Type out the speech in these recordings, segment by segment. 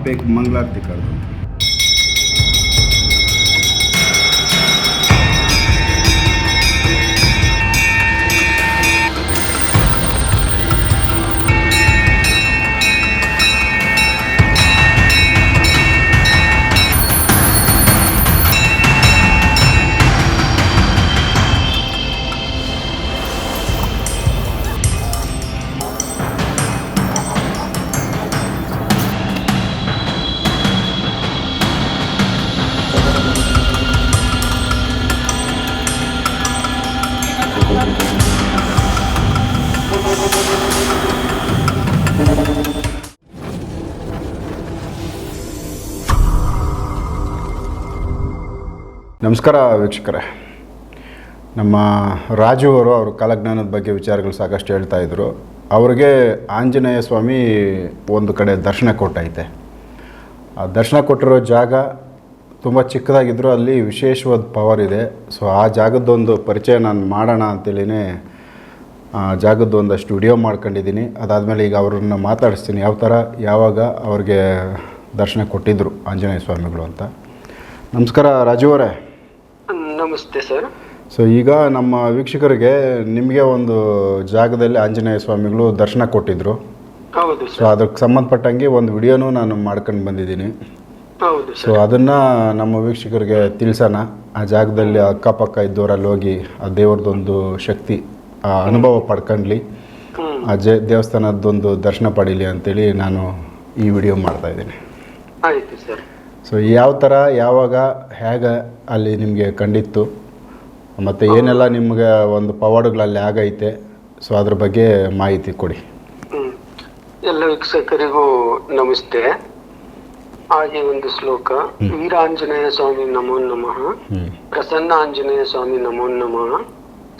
आप एक मंगलारती कर दो। ನಮಸ್ಕಾರ ವೀಕ್ಷಕರೇ. ನಮ್ಮ ರಾಜು ಅವರು ಅವರು ಕಾಲಜ್ಞಾನದ ಬಗ್ಗೆ ವಿಚಾರಗಳು ಸಾಕಷ್ಟು ಹೇಳ್ತಾ ಇದ್ದರು ಅವ್ರಿಗೆ ಆಂಜನೇಯ ಸ್ವಾಮಿ ಒಂದು ಕಡೆ ದರ್ಶನ ಕೊಟ್ಟೈತೆ. ಆ ದರ್ಶನ ಕೊಟ್ಟಿರೋ ಜಾಗ ತುಂಬ ಚಿಕ್ಕದಾಗಿದ್ದರೂ ಅಲ್ಲಿ ವಿಶೇಷವಾದ ಪವರ್ ಇದೆ. ಸೊ ಆ ಜಾಗದ್ದೊಂದು ಪರಿಚಯ ನಾನು ಮಾಡೋಣ ಅಂತೇಳಿನೇ, ಆ ಜಾಗದ್ದು ಒಂದಷ್ಟು ವಿಡಿಯೋ ಮಾಡ್ಕೊಂಡಿದ್ದೀನಿ. ಅದಾದಮೇಲೆ ಈಗ ಅವ್ರನ್ನ ಮಾತಾಡಿಸ್ತೀನಿ. ಯಾವ ಥರ ಯಾವಾಗ ಅವ್ರಿಗೆ ದರ್ಶನ ಕೊಟ್ಟಿದ್ದರು ಆಂಜನೇಯ ಸ್ವಾಮಿಗಳು ಅಂತ. ನಮಸ್ಕಾರ ರಾಜು ಅವರೇ. ನಮಸ್ತೆ ಸರ್. ಸೊ ಈಗ ನಮ್ಮ ವೀಕ್ಷಕರಿಗೆ ನಿಮಗೆ ಒಂದು ಜಾಗದಲ್ಲಿ ಆಂಜನೇಯ ಸ್ವಾಮಿಗಳು ದರ್ಶನ ಕೊಟ್ಟಿದ್ರು. ಹೌದು ಸೊ ಅದಕ್ಕೆ ಸಂಬಂಧಪಟ್ಟಂಗೆ ಒಂದು ವಿಡಿಯೋನು ನಾನು ಮಾಡ್ಕೊಂಡು ಬಂದಿದ್ದೀನಿ. ಹೌದು ಸೊ ಅದನ್ನು ನಮ್ಮ ವೀಕ್ಷಕರಿಗೆ ತಿಳಿಸೋಣ. ಆ ಜಾಗದಲ್ಲಿ ಅಕ್ಕಪಕ್ಕ ಇದ್ದವರಲ್ಲಿ ಹೋಗಿ ಆ ದೇವ್ರದ್ದೊಂದು ಶಕ್ತಿ ಆ ಅನುಭವ ಪಡ್ಕೊಂಡ್ಲಿ. ಆ ಜ ದೇವಸ್ಥಾನದ್ದೊಂದು ದರ್ಶನ ಪಡೀಲಿ ಅಂತೇಳಿ ನಾನು ಈ ವಿಡಿಯೋ ಮಾಡ್ತಾ ಇದ್ದೀನಿ. ಆಯಿತು ಸರ್. ಸೊ ಯಾವ ಥರ ಯಾವಾಗ ಹೇಗೆ ಅಲ್ಲಿ ನಿಮಗೆ ಕಂಡಿತ್ತು? ಮತ್ತು ಏನೆಲ್ಲ ನಿಮಗೆ ಒಂದು ಪವಾಡಗಳಲ್ಲಿ ಆಗೈತೆ ಸೊ ಅದ್ರ ಬಗ್ಗೆ ಮಾಹಿತಿ ಕೊಡಿ. ಎಲ್ಲ ವೀಕ್ಷಕರಿಗೂ ನಮಸ್ತೆ. ಹಾಗೆ ಒಂದು ಶ್ಲೋಕ. ವೀರಾಂಜನೇಯ ಸ್ವಾಮಿ ನಮೋ ನಮಃ. ಪ್ರಸನ್ನ ಆಂಜನೇಯ ಸ್ವಾಮಿ ನಮೋ ನಮಃ.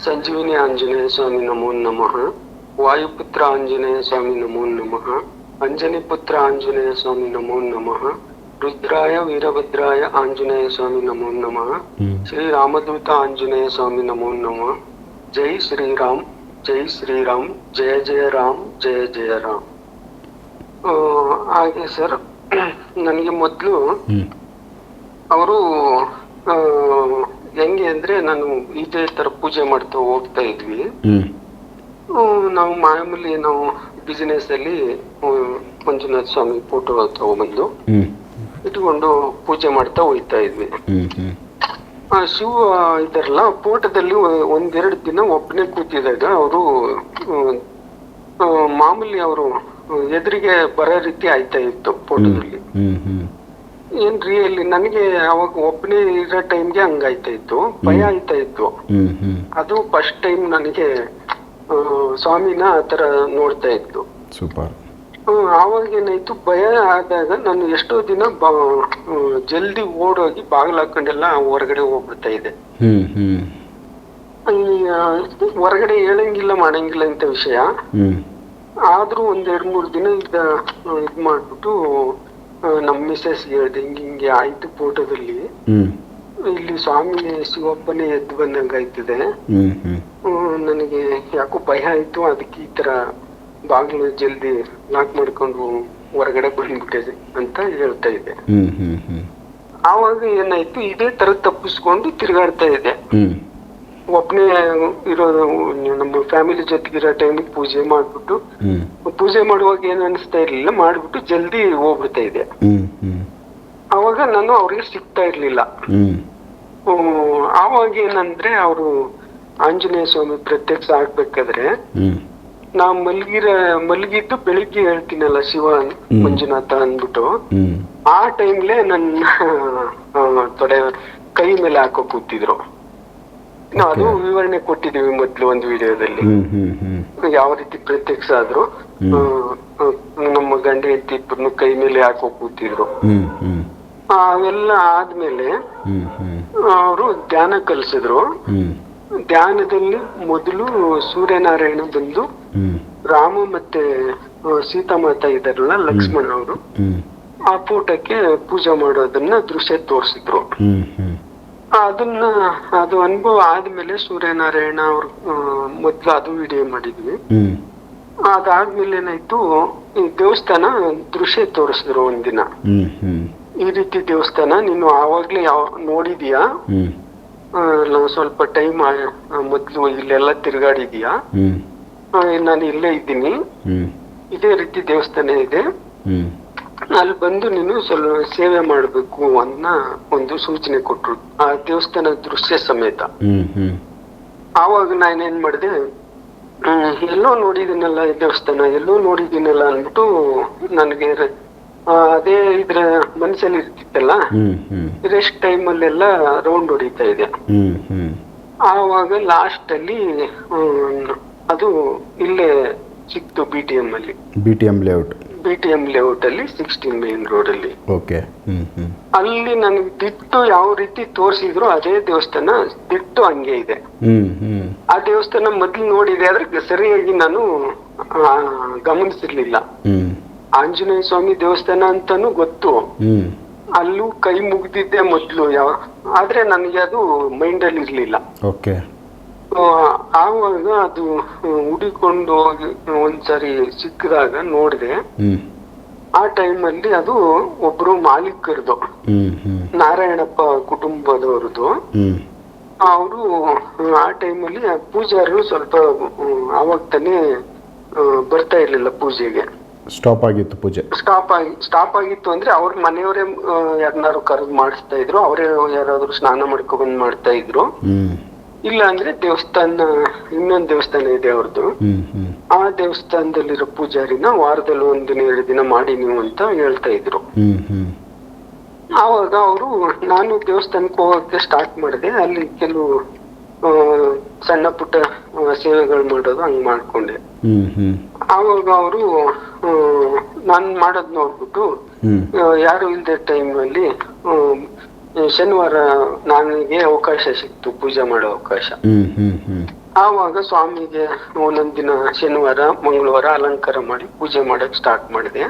ಸಂಜೀವಿನಿ ಆಂಜನೇಯ ಸ್ವಾಮಿ ನಮೋ ನಮಃ. ವಾಯುಪುತ್ರ ಆಂಜನೇಯ ಸ್ವಾಮಿ ನಮೋ ನಮಃ. ಅಂಜನಿ ಪುತ್ರ ಆಂಜನೇಯ ಸ್ವಾಮಿ ನಮೋ ನಮಃ. ರುದ್ರಾಯ ವೀರಭದ್ರಾಯ ಆಂಜನೇಯ ಸ್ವಾಮಿ ನಮೋ ನಮಃ. ಶ್ರೀ ರಾಮದೂತ ಆಂಜನೇಯ ಸ್ವಾಮಿ ನಮೋ ನಮಃ. ಜೈ ಶ್ರೀರಾಮ್ ಜೈ ಶ್ರೀರಾಮ್ ಜಯ ಜಯ ರಾಮ್ ಜಯ ಜಯ ರಾಮ್. ಹಾಗೆ ಸರ್ ನನಗೆ ಮೊದಲು ಅವರು ಹೆಂಗೆ ಅಂದ್ರೆ ನಾನು ಇದೇ ತರ ಪೂಜೆ ಮಾಡ್ತಾ ಹೋಗ್ತಾ ಇದ್ವಿ. ನಾವು ಮಾಮೂಲಿ ನಾವು ಬಿಸಿನೆಸ್ ಅಲ್ಲಿ ಮಂಜುನಾಥ ಸ್ವಾಮಿ ಫೋಟೋ ತಗೊಂಡ್ಬಂದು. ಇಟ್ಕೊಂಡು ಪೂಜೆ ಮಾಡ್ತಾ ಹೋಗ್ತಾ ಇದ್ವಿ. ಆ ಶಿವ ಇದಾರಲ್ಲ ಪೋಟದಲ್ಲಿ ಒಂದೆರಡು ದಿನ ಒಬ್ಬನೇ ಕೂತಿದಾಗ ಅವರು ಮಾಮೂಲಿ ಅವರು ಎದುರಿಗೆ ಬರೋ ರೀತಿ ಆಯ್ತಾ ಇತ್ತು ಫೋಟೋದಲ್ಲಿ ಏನ್ರಿ ಅಲ್ಲಿ ನನಗೆ ಅವಾಗ ಒಬ್ಬನೇ ಇರೋ ಟೈಮ್ಗೆ ಹಂಗಾಯ್ತಾ ಇತ್ತು ಭಯ ಆಯ್ತಾ ಇತ್ತು. ಅದು ಫಸ್ಟ್ ಟೈಮ್ ನನಗೆ ಸ್ವಾಮಿನ ಆತರ ತರ ನೋಡ್ತಾ ಇತ್ತು. ಸೂಪರ್. ಹ್ಮ್, ಆವಾಗ ಏನಾಯ್ತು ಭಯ ಆದಾಗ ನಾನು ಎಷ್ಟೋ ದಿನ ಜಲ್ದಿ ಓಡೋಗಿ ಬಾಗಿಲು ಹಾಕೊಂಡೆಲ್ಲ ಹೊರಗಡೆ ಹೋಗ್ಬಿಡ್ತಾ ಇದ್ದೆ. ಹೊರಗಡೆ ಹೇಳಂಗಿಲ್ಲ ಮಾಡಂಗಿಲ್ಲ ಅಂತ ವಿಷಯ. ಆದ್ರೂ ಒಂದ್ ಎರಡ್ ಮೂರ್ ದಿನ ಇದ್ದ ಇದ್ ಮಾಡ್ಬಿಟ್ಟು ನಮ್ ಮಿಸಸ್ ಹೇಳ್ದೆ ಹಿಂಗ್ ಹಿಂಗೆ ಆಯ್ತು ಫೋಟೋದಲ್ಲಿ. ಇಲ್ಲಿ ಸ್ವಾಮಿ ಶಿವಪ್ಪನೇ ಎದ್ದು ಬಂದಂಗಾಯ್ತದೆ. ಹ್ಮ್, ನನಗೆ ಯಾಕೋ ಭಯ ಆಯ್ತು ಅದಕ್ಕೆ ಈ ತರ ಬಾಗಿಲು ಜಲ್ದಿ ನಾಕ್ ಮಾಡ್ಕೊಂಡು ಹೊರಗಡೆ ಬಂದ್ಬಿಟ್ಟಿದೆ ಅಂತ ಹೇಳ್ತಾ ಇದ್ದೆ ಆವಾಗ ಏನಾಯ್ತು ಇದೇ ತರ ತಪ್ಪಿಸ್ಕೊಂಡು ತಿರುಗಾಡ್ತಾ ಇದ್ದೆ ಒಬ್ನೇ ಇರೋ ನಮ್ಮ ಫ್ಯಾಮಿಲಿ ಜೊತೆಗಿರೋ ಟೈಮ್ ಪೂಜೆ ಮಾಡ್ಬಿಟ್ಟು ಪೂಜೆ ಮಾಡುವಾಗ ಏನ್ ಅನಿಸ್ತಾ ಇರ್ಲಿಲ್ಲ ಮಾಡ್ಬಿಟ್ಟು ಜಲ್ದಿ ಹೋಗ್ಬಿಡ್ತಾ ಇದೆ. ಅವಾಗ ನಾನು ಅವ್ರಿಗೆ ಸಿಗ್ತಾ ಇರ್ಲಿಲ್ಲ. ಆವಾಗ ಏನಂದ್ರೆ ಅವರು ಆಂಜನೇಯ ಸ್ವಾಮಿ ಪ್ರತ್ಯಕ್ಷ ಆಗ್ಬೇಕಾದ್ರೆ ನಾ ಮಲಗಿರ ಮಲಗಿದ್ದು ಬೆಳಿಗ್ಗೆ ಹೇಳ್ತೀನಲ್ಲ ಶಿವ ಮಂಜುನಾಥ ಅಂದ್ಬಿಟ್ಟು. ಆ ಟೈಮ್ಲೆ ನನ್ನ ತೊಡೆ ಕೈ ಮೇಲೆ ಹಾಕೋ ಕೂತಿದ್ರು. ಅದು ವಿವರಣೆ ಕೊಟ್ಟಿದೀವಿ ಮೊದ್ಲು ಒಂದು ವಿಡಿಯೋದಲ್ಲಿ. ಯಾವ ರೀತಿ ಪ್ರತ್ಯಕ್ಷ ಆದ್ರು ನಮ್ಮ ಗಂಡ ಹೆಂಡತಿ ಇಬ್ಬರನ್ನು ಕೈ ಮೇಲೆ ಹಾಕೋ ಕೂತಿದ್ರು. ಅವೆಲ್ಲ ಆದ್ಮೇಲೆ ಅವರು ಧ್ಯಾನ ಕಲಿಸಿದ್ರು. ಧ್ಯಾನದಲ್ಲಿ ಮೊದಲು ಸೂರ್ಯನಾರಾಯಣ ಬಂದು ರಾಮ ಮತ್ತೆ ಸೀತಾಮಾತ ಇದಾರಲ್ಲ ಲಕ್ಷ್ಮಣ ಅವರು. ಆ ಫೋಟೋಕ್ಕೆ ಪೂಜೆ ಮಾಡೋದನ್ನ ದೃಶ್ಯ ತೋರಿಸಿದ್ರು. ಅದನ್ನ ಅದು ಅನುಭವ ಆದ್ಮೇಲೆ ಸೂರ್ಯನಾರಾಯಣ ಅವ್ರ ಮೊದ್ಲು ಅದು ವಿಡಿಯೋ ಮಾಡಿದ್ವಿ. ಅದಾದ್ಮೇಲೆ ಏನಾಯ್ತು ಈ ದೇವಸ್ಥಾನ ದೃಶ್ಯ ತೋರಿಸಿದ್ರು ಒಂದಿನ. ಈ ರೀತಿ ದೇವಸ್ಥಾನ ನೀನು ಆವಾಗ್ಲೇ ಯಾವ ನೋಡಿದೀಯಾ? ನಾವು ಸ್ವಲ್ಪ ಟೈಮ್ ಮೊದ್ಲು ಇಲ್ಲೆಲ್ಲ ತಿರುಗಾಡಿದ್ಯಾ. ನಾನು ಇಲ್ಲೇ ಇದ್ದೀನಿ. ಇದೇ ರೀತಿ ದೇವಸ್ಥಾನ ಇದೆ. ಅಲ್ಲಿ ಬಂದು ನೀನು ಸ್ವಲ್ಪ ಸೇವೆ ಮಾಡಬೇಕು ಅನ್ನ ಒಂದು ಸೂಚನೆ ಕೊಟ್ರು. ಆ ದೇವಸ್ಥಾನ ದೃಶ್ಯ ಸಮೇತ. ಆವಾಗ ನಾನೇನ್ ಮಾಡಿದೆ ಎಲ್ಲೋ ನೋಡಿದೀನಲ್ಲ ದೇವಸ್ಥಾನ ಎಲ್ಲೋ ನೋಡಿದ್ದೀನಲ್ಲ ಅಂದ್ಬಿಟ್ಟು ನನಗೆ ಅದೇ ಇದ್ರ ಮನಸ್ಸಲ್ಲಿ ಇರ್ತಿತ್ತಲ್ಲ? ರೆಸ್ಟ್ ಟೈಮ್ ಅಲ್ಲೆಲ್ಲ ರೌಂಡ್ ಹೊಡಿತಾ ಇದೆ ಆವಾಗ ಲಾಸ್ಟ್ ಅಲ್ಲಿ ಅದು ಇಲ್ಲೇ ಸಿಕ್ತು ಬಿ ಟಿ ಎಂ ಅಲ್ಲಿ. B T M layout B T M layout ಅಲ್ಲಿ ಸಿಕ್ಸ್ಟೀನ್ ಮೇನ್ ರೋಡ್ ಅಲ್ಲಿ. ಓಕೆ ಅಲ್ಲಿ ನನಗೆ ದಿಟ್ಟು ಯಾವ ರೀತಿ ತೋರಿಸಿದ್ರು ಅದೇ ದೇವಸ್ಥಾನ ದಿಟ್ಟು ಹಂಗೆ ಇದೆ. ಆ ದೇವಸ್ಥಾನ ಮೊದ್ಲು ನೋಡಿದೆ ಆದ್ರೆ ಸರಿಯಾಗಿ ನಾನು ಗಮನಿಸಿರ್ಲಿಲ್ಲ. ಆಂಜನೇಯ ಸ್ವಾಮಿ ದೇವಸ್ಥಾನ ಅಂತಾನು ಗೊತ್ತು. ಅಲ್ಲೂ ಕೈ ಮುಗ್ದಿದ್ದೆ ಮೊದ್ಲು ಯಾವ ಆದ್ರೆ ನನಗೆ ಅದು ಮೈಂಡ್ ಅಲ್ಲಿ ಇರ್ಲಿಲ್ಲ. ಓಕೆ. ಆವಾಗ ಅದು ಹುಡಿಕೊಂಡು ಹೋಗಿ ಒಂದ್ಸರಿ ಸಿಕ್ಕಿದಾಗ ನೋಡಿದೆ. ಆ ಆ ಟೈಮಲ್ಲಿ ಅದು ಒಬ್ರು ಮಾಲೀಕರದು. ನಾರಾಯಣಪ್ಪ ಕುಟುಂಬದವ್ರದ್ದು ಅವರು ಆ ಟೈಮಲ್ಲಿ ಪೂಜಾರರು ಸ್ವಲ್ಪ ಆವಾಗ ಅವಾಗ ತಾನೇ ಬರ್ತಾ ಇರ್ಲಿಲ್ಲ ಪೂಜೆಗೆ. ಸ್ಟಾಪ್ ಆಗಿತ್ತು ಪೂಜೆ. ಸ್ಟಾಪ್ ಆಗಿ ಸ್ಟಾಪ್ ಆಗಿತ್ತು ಅಂದ್ರೆ ಅವ್ರ ಮನೆಯವರೇ ಯಾರನ್ನಾರು ಕರೆದು ಮಾಡಿಸ್ತಾ ಇದ್ರು. ಅವರೇ ಯಾರಾದ್ರೂ ಸ್ನಾನ ಮಾಡ್ಕೊಂಡ್ ಮಾಡ್ತಾ ಇದ್ರು. ಇಲ್ಲ ಅಂದ್ರೆ ದೇವಸ್ಥಾನ ಇನ್ನೊಂದ್ ದೇವಸ್ಥಾನ ಇದೆ ಅವ್ರದ್ದು ಆ ದೇವಸ್ಥಾನದಲ್ಲಿರೋ ಪೂಜಾರಿನ ವಾರದಲ್ಲಿ ಒಂದು ಎರಡು ದಿನ ಮಾಡಿ ನೀವು ಅಂತ ಹೇಳ್ತಾ ಇದ್ರು. ಆವಾಗ ಅವರು ನಾನು ದೇವಸ್ಥಾನಕ್ಕೆ ಹೋಗಕ್ಕೆ ಸ್ಟಾರ್ಟ್ ಮಾಡಿದೆ. ಅಲ್ಲಿ ಕೆಲವು ಸಣ್ಣ ಪುಟ್ಟ ಸೇವೆಗಳು ಮಾಡೋದು ಹಂಗ್ ಮಾಡ್ಕೊಂಡೆ. ಆವಾಗ ಅವರು ನಾನ್ ಮಾಡೋದ್ ನೋಡ್ಬಿಟ್ಟು ಯಾರು ಇಲ್ದೇ ಟೈಮಲ್ಲಿ ಶನಿವಾರ ನನಗೆ ಅವಕಾಶ ಸಿಕ್ತು ಪೂಜೆ ಮಾಡೋ ಅವಕಾಶ. ಆವಾಗ ಸ್ವಾಮಿಗೆ ಒಂದೊಂದ್ ದಿನ ಶನಿವಾರ ಮಂಗಳವಾರ ಅಲಂಕಾರ ಮಾಡಿ ಪೂಜೆ ಮಾಡಕ್ ಸ್ಟಾರ್ಟ್ ಮಾಡಿದೆ.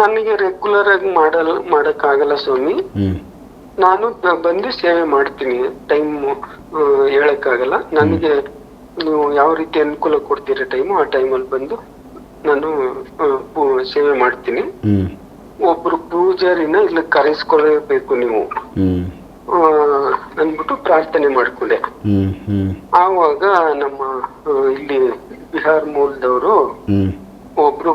ನನಗೆ ರೆಗ್ಯುಲರ್ ಆಗಿ ಮಾಡಲ್ ಮಾಡಕ್ ಆಗಲ್ಲ ಸ್ವಾಮಿ ನಾನು ಬಂದು ಸೇವೆ ಮಾಡ್ತೀನಿ ಟೈಮ್ ಹೇಳಕ್ಕಾಗಲ್ಲ. ನನಗೆ ನೀವು ಯಾವ ರೀತಿ ಅನುಕೂಲ ಕೊಡ್ತೀರ ಟೈಮು ಆ ಟೈಮಲ್ಲಿ ಬಂದು ನಾನು ಸೇವೆ ಮಾಡ್ತೀನಿ. ಒಬ್ರು ಪೂಜಾರಿನ ಇಲ್ಲಿ ಕರೆಸ್ಕೊಳ್ಬೇಕು ನೀವು. ಅಂದ್ಬಿಟ್ಟು ಪ್ರಾರ್ಥನೆ ಮಾಡ್ಕೊಂಡೆ. ಆವಾಗ ನಮ್ಮ ಇಲ್ಲಿ ಬಿಹಾರ್ ಮೂಲದವರು ಒಬ್ರು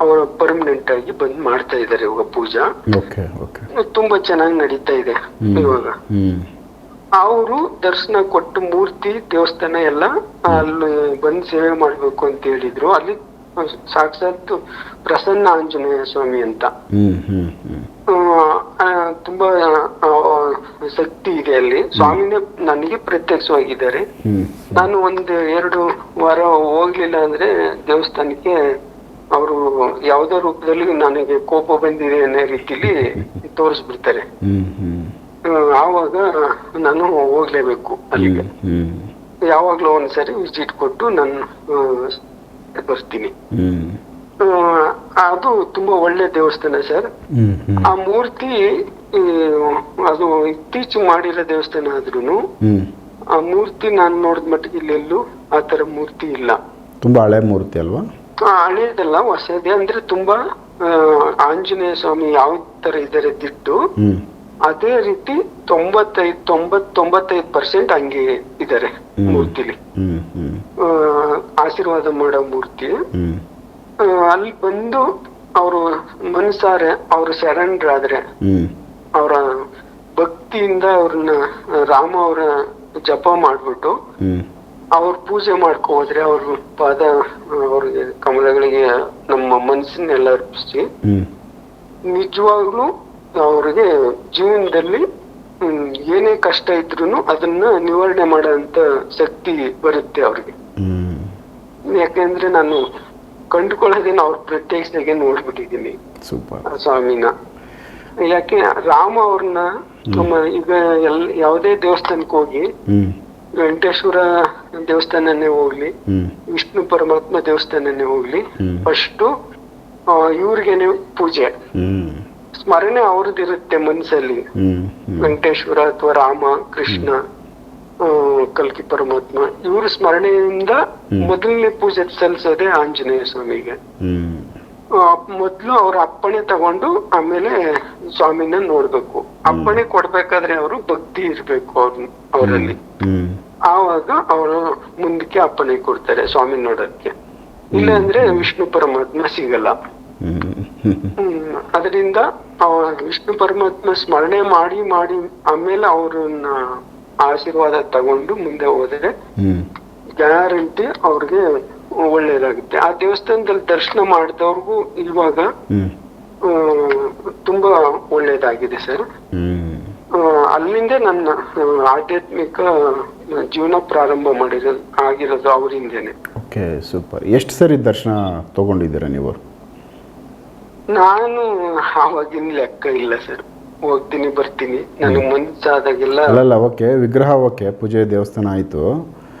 ಅವರು ಪರ್ಮನೆಂಟ್ ಆಗಿ ಬಂದ್ ಮಾಡ್ತಾ ಇದ್ದಾರೆ ಇವಾಗ ಪೂಜಾ. ತುಂಬಾ ಚೆನ್ನಾಗಿ ನಡೀತಾ ಇದೆ ಇವಾಗ. ಅವರು ದರ್ಶನ ಕೊಟ್ಟು ಮೂರ್ತಿ ದೇವಸ್ಥಾನ ಎಲ್ಲ ಅಲ್ಲಿ ಬಂದು ಸೇವೆ ಮಾಡ್ಬೇಕು ಅಂತ ಹೇಳಿದ್ರು. ಅಲ್ಲಿ ಸಾಕ್ಷಾತ್ ಪ್ರಸನ್ನ ಆಂಜನೇಯ ಸ್ವಾಮಿ ಅಂತ. ತುಂಬಾ ಶಕ್ತಿ ಇದೆ ಅಲ್ಲಿ. ಸ್ವಾಮಿನೇ ನನಗೆ ಪ್ರತ್ಯಕ್ಷವಾಗಿದ್ದಾರೆ. ನಾನು ಒಂದು ಎರಡು ವಾರ ಹೋಗ್ಲಿಲ್ಲ ಅಂದ್ರೆ ದೇವಸ್ಥಾನಕ್ಕೆ ಅವರು ಯಾವ್ದೋ ರೂಪದಲ್ಲಿ ನನಗೆ ಕೋಪ ಬಂದಿದೆ ಅನ್ನೋ ರೀತಿಲಿ ತೋರಿಸ್ಬಿಡ್ತಾರೆ. ಆವಾಗ ನಾನು ಹೋಗ್ಲೇಬೇಕು ಅಲ್ಲಿಗೆ. ಯಾವಾಗ್ಲೂ ಒಂದ್ಸರಿ ವಿಸಿಟ್ ಕೊಟ್ಟು ನಾನು ಬರ್ತೀನಿ. ಅದು ತುಂಬಾ ಒಳ್ಳೆ ದೇವಸ್ಥಾನ ಸರ್. ಆ ಮೂರ್ತಿ ಅದು ಇತ್ತೀಚೆಗೆ ಮಾಡಿರೋ ದೇವಸ್ಥಾನ ಆದ್ರೂ ಆ ಮೂರ್ತಿ ನಾನು ನೋಡಿದ ಮಟ್ಟಿಗೆ ಇಲ್ಲೆಲ್ಲೂ ಆ ತರ ಮೂರ್ತಿ ಇಲ್ಲ. ತುಂಬಾ ಹಳೆ ಮೂರ್ತಿ ಅಲ್ವಾ? ಹಳೇದಲ್ಲ ಹೊಸದೇ. ಅಂದ್ರೆ ತುಂಬಾ ಆಂಜನೇಯ ಸ್ವಾಮಿ ಯಾವ ತರ ಇದಾರೆ ದಿಟ್ಟು ಅದೇ ರೀತಿ ತೊಂಬತ್ತೈದು ತೊಂಬತ್ ತೊಂಬತ್ತೈದು ಪರ್ಸೆಂಟ್ ಹಂಗೆ ಇದ್ದಾರೆ ಮೂರ್ತಿಲಿ. ಆಶೀರ್ವಾದ ಮಾಡೋ ಮೂರ್ತಿ. ಅಲ್ಲಿ ಬಂದು ಅವರು ಮನ್ಸಾರೆ ಅವರು ಶರಣರಾದ್ರೆ ಆದ್ರೆ ಅವರ ಭಕ್ತಿಯಿಂದ ಅವ್ರನ್ನ ರಾಮ ಅವರ ಜಪ ಮಾಡ್ಬಿಟ್ಟು ಅವ್ರ ಪೂಜೆ ಮಾಡ್ಕೊ ಹೋದ್ರೆ ಅವ್ರ ಪಾದ ಅವ್ರಿಗೆ ಕಮಲಗಳಿಗೆ ನಮ್ಮ ಮನಸ್ಸನ್ನೆಲ್ಲ ಅರ್ಪಿಸಿ ನಿಜವಾಗ್ಲೂ ಅವ್ರಿಗೆ ಜೀವನದಲ್ಲಿ ಹ್ಮ್, ಏನೇ ಕಷ್ಟ ಇದ್ರು ಅದನ್ನ ನಿವಾರಣೆ ಮಾಡುವಂತ ಶಕ್ತಿ ಬರುತ್ತೆ ಅವ್ರಿಗೆ. ಯಾಕೆಂದ್ರೆ ನಾನು ಕಂಡುಕೊಳ್ಳೋದೇನು ಅವ್ರ ಪ್ರತ್ಯಕ್ಷದಾಗೆ ನೋಡ್ಬಿಟ್ಟಿದ್ದೀನಿ. ಸ್ವಾಮಿನ. ಯಾಕೆ ರಾಮ ಅವ್ರನ್ನ ನಮ್ಮ ಈಗ ಎಲ್ ಯಾವುದೇ ದೇವಸ್ಥಾನಕ್ಕೆ ಹೋಗಿ ವೆಂಕಟೇಶ್ವರ ದೇವಸ್ಥಾನನೇ ಹೋಗ್ಲಿ ವಿಷ್ಣು ಪರಮಾತ್ಮ ದೇವಸ್ಥಾನನೇ ಹೋಗ್ಲಿ ಫಸ್ಟ್ ಇವ್ರಿಗೇನೆ ಪೂಜೆ. ಸ್ಮರಣೆ ಅವ್ರದ್ದಿರುತ್ತೆ ಮನ್ಸಲ್ಲಿ. ವೆಂಕಟೇಶ್ವರ ಅಥವಾ ರಾಮ ಕೃಷ್ಣ ಕಲ್ಕಿ ಪರಮಾತ್ಮ ಇವ್ರ ಸ್ಮರಣೆಯಿಂದ ಮೊದಲನೇ ಪೂಜೆ ಸಲ್ಲಿಸೋದೇ ಆಂಜನೇಯ ಸ್ವಾಮಿಗೆ. ಮೊದ್ಲು ಅವ್ರ ಅಪ್ಪಣೆ ತಗೊಂಡು ಆಮೇಲೆ ಸ್ವಾಮಿನ ನೋಡ್ಬೇಕು. ಅಪ್ಪಣೆ ಕೊಡ್ಬೇಕಾದ್ರೆ ಅವರು ಭಕ್ತಿ ಇರ್ಬೇಕು ಅವ್ರ ಅವರಲ್ಲಿ. ಆವಾಗ ಅವರು ಮುಂದಕ್ಕೆ ಅಪ್ಪಣೆ ಕೊಡ್ತಾರೆ ಸ್ವಾಮಿ ನೋಡೋದಕ್ಕೆ ಇಲ್ಲ ಅಂದ್ರೆ ವಿಷ್ಣು ಪರಮಾತ್ಮ ಸಿಗಲ್ಲ. ಹ್ಞೂ ಅದರಿಂದ ವಿಷ್ಣು ಪರಮಾತ್ಮ ಸ್ಮರಣೆ ಮಾಡಿ ಮಾಡಿ ಆಮೇಲೆ ಅವ್ರನ್ನ ಆಶೀರ್ವಾದ ತಗೊಂಡು ಮುಂದೆ ಹೋದ್ರೆ ಗ್ಯಾರಂಟಿ ಅವ್ರಿಗೆ ಒಳ್ಳೇದಾಗುತ್ತೆ. ಆ ದೇವಸ್ಥಾನದಲ್ಲಿ ದರ್ಶನ ಮಾಡಿದವ್ರಿಗೂ ಇವಾಗ ತುಂಬಾ ಒಳ್ಳೇದಾಗಿದೆ ಸರ್. ಅಲ್ಲಿಂದ ನನ್ನ ಆಧ್ಯಾತ್ಮಿಕ ಜೀವನ ಪ್ರಾರಂಭ ಮಾಡಿರೋದು ಆಗಿರೋದು ಅವರಿಂದೇನೆ. Okay super. ಎಷ್ಟು ಸರಿ ದರ್ಶನ ತಗೊಂಡಿದ್ದೀರಾ ನೀವು? ನಾನು ಆವಾಗಿನ ಲೆಕ್ಕ ಇಲ್ಲ ಸರ್ ಹೋಗ್ತೀನಿ ಬರ್ತೀನಿ. ನನಗೆ ಮನ್ಸಾದಾಗೆಲ್ಲ ಅಲ್ಲಲ್ಲ ಓಕೆ ವಿಗ್ರಹ ಓಕೆ ಪೂಜೆ ದೇವಸ್ಥಾನ ಆಯಿತು.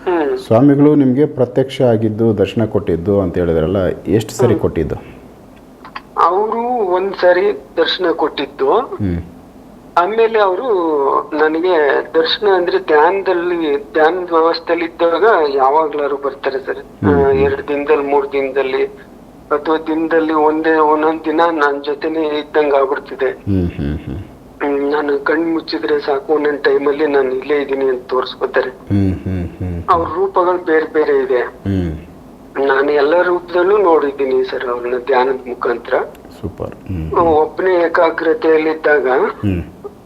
ಹ್ಮ್. ಸ್ವಾಮಿಗಳು ನಿಮಗೆ ಪ್ರತ್ಯಕ್ಷ ಆಗಿದ್ದು ದರ್ಶನ ಕೊಟ್ಟಿದ್ದು ಅಂತ ಹೇಳಿದ್ರಲ್ಲ ಎಷ್ಟು ಸರಿ ಕೊಟ್ಟಿದ್ದು? ಅವರು ಒಂದ್ಸರಿ ದರ್ಶನ ಕೊಟ್ಟಿದ್ದು. ಆಮೇಲೆ ಅವರು ನನಗೆ ದರ್ಶನ ಅಂದ್ರೆ ಧ್ಯಾನದಲ್ಲಿ ಧ್ಯಾನದ ವ್ಯವಸ್ಥೆಯಲ್ಲಿ ಇದ್ದಾಗ ಯಾವಾಗ್ಲಾರು ಬರ್ತಾರೆ ಸರ್ ಎರಡು ದಿನದಲ್ಲಿ ಮೂರ್ ದಿನದಲ್ಲಿ. ಅಥವಾ ದಿನದಲ್ಲಿ ಒಂದೇ ಒಂದೊಂದ್ ದಿನ ನನ್ ಜೊತೆನೆ ಇದ್ದಂಗ ಆಗ್ಬಿಡ್ತಿದೆ. ನಾನು ಕಣ್ ಮುಚ್ಚಿದ್ರೆ ಸಾಕು ಒಂದೊಂದ್ ಟೈಮಲ್ಲಿ ನಾನು ಇಲ್ಲೇ ಇದ್ದೀನಿ ಅಂತ ತೋರಿಸ್ಕೊತಾರೆ. ಅವ್ರ ರೂಪಗಳು ಬೇರೆ ಬೇರೆ ಇದೆ. ನಾನು ಎಲ್ಲ ರೂಪದಲ್ಲೂ ನೋಡಿದ್ದೀನಿ ಸರ್ ಅವ್ರನ್ನ ಧ್ಯಾನದ ಮುಖಾಂತರ. ಸೂಪರ್. ಒಬ್ಬನೇ ಏಕಾಗ್ರತೆಯಲ್ಲಿದ್ದಾಗ ಇದ್ದಾಗ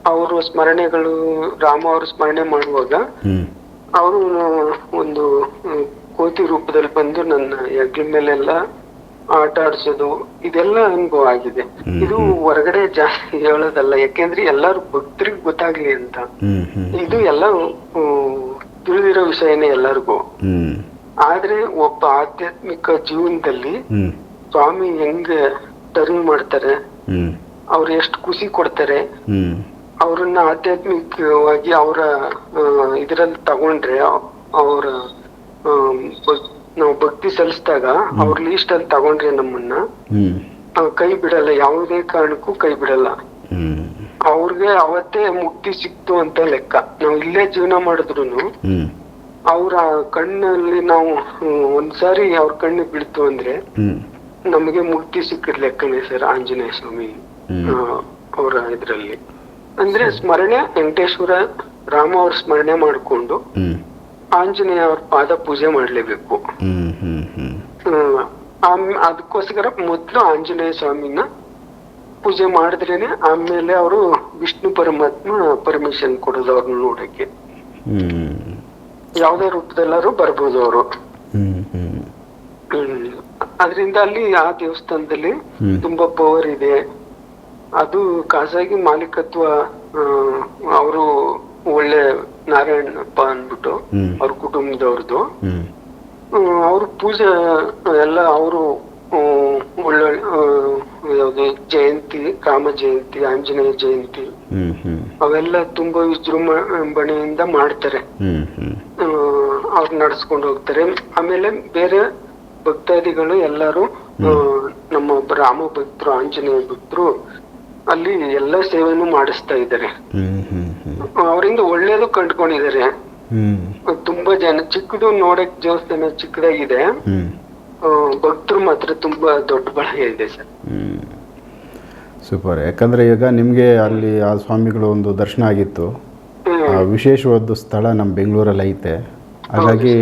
ಅವರು ಸ್ಮರಣೆಗಳು ರಾಮ ಅವರು ಸ್ಮರಣೆ ಮಾಡುವಾಗ ಅವರು ಒಂದು ಕೋತಿ ರೂಪದಲ್ಲಿ ಬಂದು ನನ್ನ ಹೆಗ್ಲ ಮೇಲೆಲ್ಲ ಆಟ ಆಡ್ಸೋದು ಇದೆಲ್ಲ ಅನುಭವ ಆಗಿದೆ ಇದು ಹೊರಗಡೆ ಜಾಸ್ತಿ ಹೇಳೋದಲ್ಲ ಯಾಕೆಂದ್ರೆ ಎಲ್ಲಾರು ಭಕ್ತರಿಗೆ ಗೊತ್ತಾಗ್ಲಿ ಅಂತ. ಇದು ಎಲ್ಲ ತಿಳಿದಿರೋ ವಿಷಯನೇ ಎಲ್ಲರಿಗೂ. ಆದ್ರೆ ಒಬ್ಬ ಆಧ್ಯಾತ್ಮಿಕ ಜೀವನದಲ್ಲಿ ಸ್ವಾಮಿ ಹೆಂಗ್ ಟರ್ನ್ ಮಾಡ್ತಾರೆ ಅವ್ರು ಎಷ್ಟು ಖುಷಿ ಕೊಡ್ತಾರೆ ಅವ್ರನ್ನ ಆಧ್ಯಾತ್ಮಿಕವಾಗಿ ಅವರ ಇದರಲ್ಲಿ ತಗೊಂಡ್ರೆ ಅವರ ನಾವು ಭಕ್ತಿ ಸಲ್ಲಿಸಿದಾಗ ಅವ್ರ ಲೀಸ್ಟ್ ಅಲ್ಲಿ ತಗೊಂಡ್ರೆ ನಮ್ಮನ್ನ ಕೈ ಬಿಡಲ್ಲ ಯಾವುದೇ ಕಾರಣಕ್ಕೂ ಕೈ ಬಿಡಲ್ಲ. ಅವ್ರಿಗೆ ಅವತ್ತೇ ಮುಕ್ತಿ ಸಿಕ್ತು ಅಂತ ಲೆಕ್ಕ. ನಾವು ಇಲ್ಲೇ ಜೀವನ ಮಾಡಿದ್ರು ಅವ್ರ ಕಣ್ಣಲ್ಲಿ ನಾವು ಒಂದ್ಸಾರಿ ಅವ್ರ ಕಣ್ಣು ಬಿಡ್ತು ಅಂದ್ರೆ ನಮಗೆ ಮುಕ್ತಿ ಸಿಕ್ಕಿದ ಲೆಕ್ಕನೇ ಸರ್ ಆಂಜನೇಯ ಸ್ವಾಮಿ ಅವರ ಇದ್ರಲ್ಲಿ. ಅಂದ್ರೆ ಸ್ಮರಣೆ ವೆಂಕಟೇಶ್ವರ ರಾಮ ಅವ್ರ ಸ್ಮರಣೆ ಮಾಡ್ಕೊಂಡು ಆಂಜನೇಯ ಅವ್ರ ಪಾದ ಪೂಜೆ ಮಾಡ್ಲೇಬೇಕು. ಹ್ಮ್. ಅದಕ್ಕೋಸ್ಕರ ಮೊದಲು ಆಂಜನೇಯ ಸ್ವಾಮಿನ ಪೂಜೆ ಮಾಡಿದ್ರೇನೆ ಆಮೇಲೆ ಅವರು ವಿಷ್ಣು ಪರಮಾತ್ಮ ಪರ್ಮಿಷನ್ ಕೊಡೋದು ಅವ್ರನ್ನ ನೋಡಕ್ಕೆ. ಯಾವುದೇ ರೂಪದಲ್ಲಾರು ಬರ್ಬೋದು ಅವರು. ಅದರಿಂದ ಅಲ್ಲಿ ಆ ದೇವಸ್ಥಾನದಲ್ಲಿ ತುಂಬಾ ಪವರ್ ಇದೆ. ಅದು ಖಾಸಗಿ ಮಾಲೀಕತ್ವ ಅವರು ಒಳ್ಳೆ ನಾರಾಯಣಪ್ಪ ಅಂದ್ಬಿಟ್ಟು. ಅವ್ರ ಕುಟುಂಬದವ್ರದ್ದು. ಅವ್ರ ಪೂಜೆ ಎಲ್ಲ ಅವರು ಒಳ್ಳೆ ಯಾವ್ದು ಜಯಂತಿ ಕಾಮ ಜಯಂತಿ ಆಂಜನೇಯ ಜಯಂತಿ ಅವೆಲ್ಲ ತುಂಬಾ ವಿಜೃಂಭಣೆಯಿಂದ ಮಾಡ್ತಾರೆ. ಅವ್ರು ನಡ್ಸ್ಕೊಂಡು ಹೋಗ್ತಾರೆ. ಆಮೇಲೆ ಬೇರೆ ಭಕ್ತಾದಿಗಳು ಎಲ್ಲರೂ ನಮ್ಮ ರಾಮ ಭಕ್ತರು ಆಂಜನೇಯ ಭಕ್ತರು ಅಲ್ಲಿ ಎಲ್ಲ ಸೇವೆನೂ ಮಾಡಿಸ್ತಾ ಇದ್ದಾರೆ. ಅವರಿಂದ ಒಳ್ಳೇದು ಕಂಡ್ಕೊಂಡಿದ್ದಾರೆ. ತುಂಬಾ ಜನ ಚಿಕ್ಕದು ನೋಡಕ್ ದೇವಸ್ಥಾನ ಚಿಕ್ಕದಾಗಿದೆ. ಭಕ್ತರು ಮಾತ್ರ ತುಂಬಾ ದೊಡ್ಡ ಬಳಗ ಇದೆ ಸರ್. ಸೂಪರ್. ಯಾಕಂದ್ರೆ ಈಗ ನಿಮಗೆ ಅಲ್ಲಿ ಆ ಸ್ವಾಮಿಗಳು ಒಂದು ದರ್ಶನ ಆಗಿತ್ತು. ವಿಶೇಷವಾದ ಸ್ಥಳ ನಮ್ಮ ಬೆಂಗಳೂರಲ್ಲಿ ಐತೆ. ಹಾಗಾಗಿ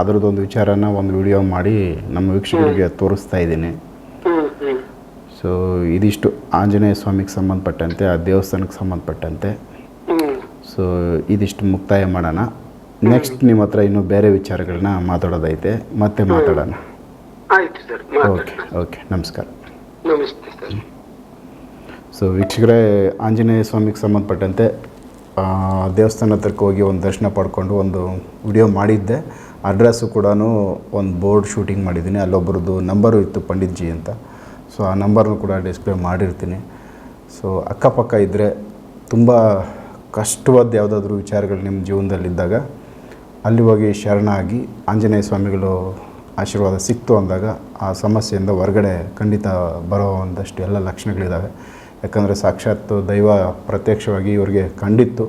ಅದರದೊಂದು ವಿಚಾರನ ಒಂದು ವಿಡಿಯೋ ಮಾಡಿ ನಮ್ಮ ವೀಕ್ಷಕರಿಗೆ ತೋರಿಸ್ತಾ ಇದ್ದೀನಿ. ಸೊ ಇದಿಷ್ಟು ಆಂಜನೇಯ ಸ್ವಾಮಿಗೆ ಸಂಬಂಧಪಟ್ಟಂತೆ ಆ ದೇವಸ್ಥಾನಕ್ಕೆ ಸಂಬಂಧಪಟ್ಟಂತೆ. ಸೊ ಇದಿಷ್ಟು ಮುಕ್ತಾಯ ಮಾಡೋಣ. ನೆಕ್ಸ್ಟ್ ನಿಮ್ಮ ಹತ್ರ ಇನ್ನೂ ಬೇರೆ ವಿಚಾರಗಳನ್ನ ಮಾತಾಡೋದೈತೆ. ಮತ್ತೆ ಮಾತಾಡೋಣ. ಆಯ್ತು ಸರ್ ಓಕೆ ಓಕೆ ನಮಸ್ಕಾರ. ನಮಸ್ತೆ ಸರ್. ಸೊ ವೀಕ್ಷಕರೇ ಆಂಜನೇಯ ಸ್ವಾಮಿಗೆ ಸಂಬಂಧಪಟ್ಟಂತೆ ದೇವಸ್ಥಾನ ಹತ್ರಕ್ಕೆ ಹೋಗಿ ಒಂದು ದರ್ಶನ ಪಡ್ಕೊಂಡು ಒಂದು ವಿಡಿಯೋ ಮಾಡಿದ್ದೆ. ಅಡ್ರೆಸ್ಸು ಕೂಡ ಒಂದು ಬೋರ್ಡ್ ಶೂಟಿಂಗ್ ಮಾಡಿದ್ದೀನಿ. ಅಲ್ಲೊಬ್ಬರದ್ದು ನಂಬರು ಇತ್ತು ಪಂಡಿತ್ ಜಿ ಅಂತ. ಸೊ ಆ ನಂಬರ್ನು ಕೂಡ ಡಿಸ್ಪ್ಲೇ ಮಾಡಿರ್ತೀನಿ. ಸೊ ಅಕ್ಕಪಕ್ಕ ಇದ್ದರೆ ತುಂಬ ಕಷ್ಟವಾದ ಯಾವುದಾದ್ರೂ ವಿಚಾರಗಳು ನಿಮ್ಮ ಜೀವನದಲ್ಲಿದ್ದಾಗ, ಅಲ್ಲಿ ಹೋಗಿ ಶರಣಾಗಿ ಆಂಜನೇಯ ಸ್ವಾಮಿಗಳು ಆಶೀರ್ವಾದ ಸಿಕ್ತು ಅಂದಾಗ ಆ ಸಮಸ್ಯೆಯಿಂದ ಹೊರಗಡೆ ಖಂಡಿತ ಬರೋ ಒಂದಷ್ಟು ಎಲ್ಲ ಲಕ್ಷಣಗಳಿದ್ದಾವೆ ಯಾಕಂದರೆ ಸಾಕ್ಷಾತ್ ದೈವ ಪ್ರತ್ಯಕ್ಷವಾಗಿ ಇವರಿಗೆ ಕಂಡಿತ್ತು.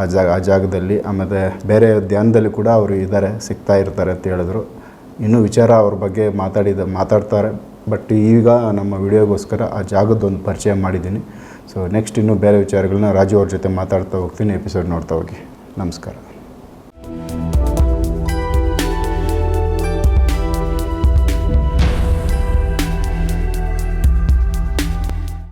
ಆ ಜಾಗ, ಆ ಜಾಗದಲ್ಲಿ ಆಮೇಲೆ ಬೇರೆ ಧ್ಯಾನದಲ್ಲಿ ಕೂಡ ಅವರು ಇದ್ದಾರೆ ಸಿಗ್ತಾ ಇರ್ತಾರೆ ಅಂತ ಹೇಳಿದ್ರು. ಇನ್ನೂ ವಿಚಾರ ಅವ್ರ ಬಗ್ಗೆ ಮಾತಾಡಿದ, ಮಾತಾಡ್ತಾರೆ. ಬಟ್ ಈಗ ನಮ್ಮ ವಿಡಿಯೋಗೋಸ್ಕರ ಆ ಜಾಗದ್ದೊಂದು ಪರಿಚಯ ಮಾಡಿದ್ದೀನಿ. ಸೊ ನೆಕ್ಸ್ಟ್ ಇನ್ನೂ ಬೇರೆ ವಿಚಾರಗಳನ್ನ ರಾಜು ಅವ್ರ ಜೊತೆ ಮಾತಾಡ್ತಾ ಹೋಗ್ತೀನಿ ಎಪಿಸೋಡ್ ನೋಡ್ತಾ ಹೋಗಿ. ನಮಸ್ಕಾರ.